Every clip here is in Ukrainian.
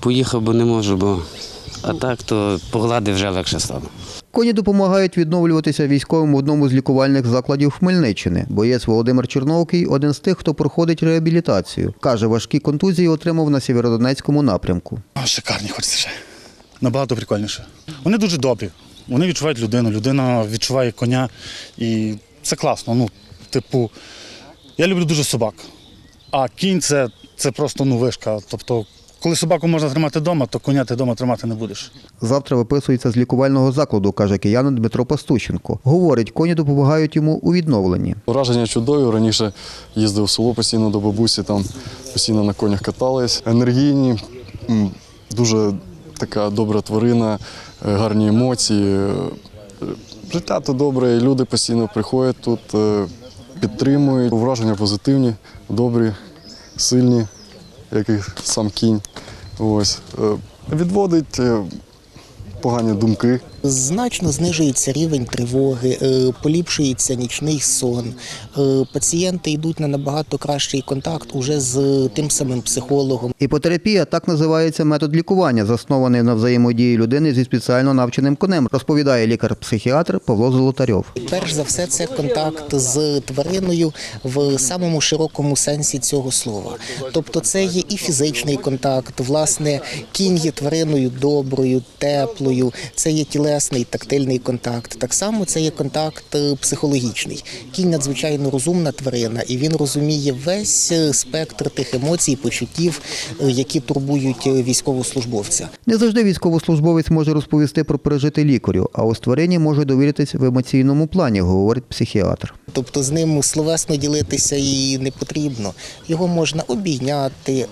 Поїхав, бо не можу, бо а так то поглади вже легше стало. Коні допомагають відновлюватися військовим в одному з лікувальних закладів Хмельниччини. Боєць Володимир Черновкий один з тих, хто проходить реабілітацію. Каже, важкі контузії отримав на Сєвєродонецькому напрямку. Шикарні хочеться ще. Набагато прикольніше. Вони дуже добрі. Вони відчувають людину, людина відчуває коня. І це класно. Ну, типу, я люблю дуже собак. А кінь це, це просто ну, вишка. Тобто, коли собаку можна тримати вдома, то коня ти вдома тримати не будеш. Завтра виписується з лікувального закладу, каже киянин Дмитро Пастущенко. Говорить, коні допомагають йому у відновленні. Враження чудові. Раніше їздив в село постійно до бабусі, там постійно на конях катались. Енергійні, дуже така добра тварина, е, гарні емоції. Е, Життя то добре, і люди постійно приходять тут, е, підтримують. Враження позитивні, добрі, сильні, як і сам кінь. Ось. Е, Відводить е, погані думки. Значно знижується рівень тривоги, е, поліпшується нічний сон. Е, Пацієнти йдуть на набагато кращий контакт уже з тим самим психологом. Іпотерапія так називається метод лікування, заснований на взаємодії людини зі спеціально навченим конем, розповідає лікар-психіатр Павло Золотарьов. Перш за все, це контакт з твариною в самому широкому сенсі цього слова. Тобто, це є і фізичний контакт. Власне, кінь є твариною доброю, теплою. Це є тілесний тактильний контакт. Так само це є контакт е, психологічний. Кінь надзвичайно розумна тварина, і він розуміє весь е, спектр тих емоцій, почуттів, е, які турбують військовослужбовця. Не завжди військовослужбовець може розповісти про пережити лікарю, а ось тварині може довіритись в емоційному плані, говорить психіатр. Тобто з ним словесно ділитися і не потрібно. Його можна обійняти,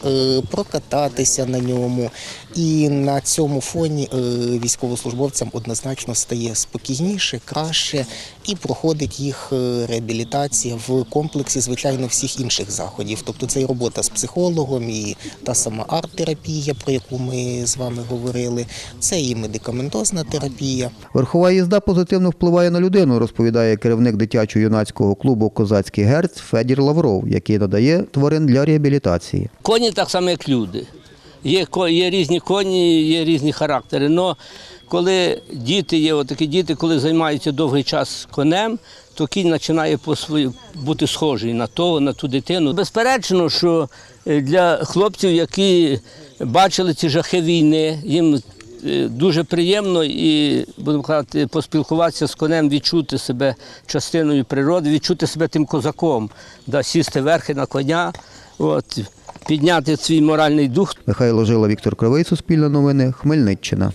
прокататися на ньому. І на цьому фоні е, військовослужбовцям однозначно стає спокійніше, краще і проходить їх е, реабілітація в комплексі, звичайно, всіх інших заходів. Тобто це і робота з психологом, і та сама арт-терапія, про яку ми з вами говорили, це і медикаментозна терапія. Верхова їзда позитивно впливає на людину, розповідає керівник дитячо-юнацького клубу Козацький герць Федір Лавров, який надає тварин для реабілітації. Коні так само, як люди. Є, є різні коні, є різні характери. Но коли діти є, отакі діти, коли займаються довгий час конем, то кінь починає по свою бути схожий на того, на ту дитину. Безперечно, що е, для хлопців, які бачили ці жахи війни, їм е, дуже приємно і будемо казати, поспілкуватися з конем, відчути себе частиною природи, відчути себе тим козаком, да, сісти верхи на коня, от, підняти свій моральний дух. Михайло Жила, Віктор Кривий, Суспільне новини, Хмельниччина.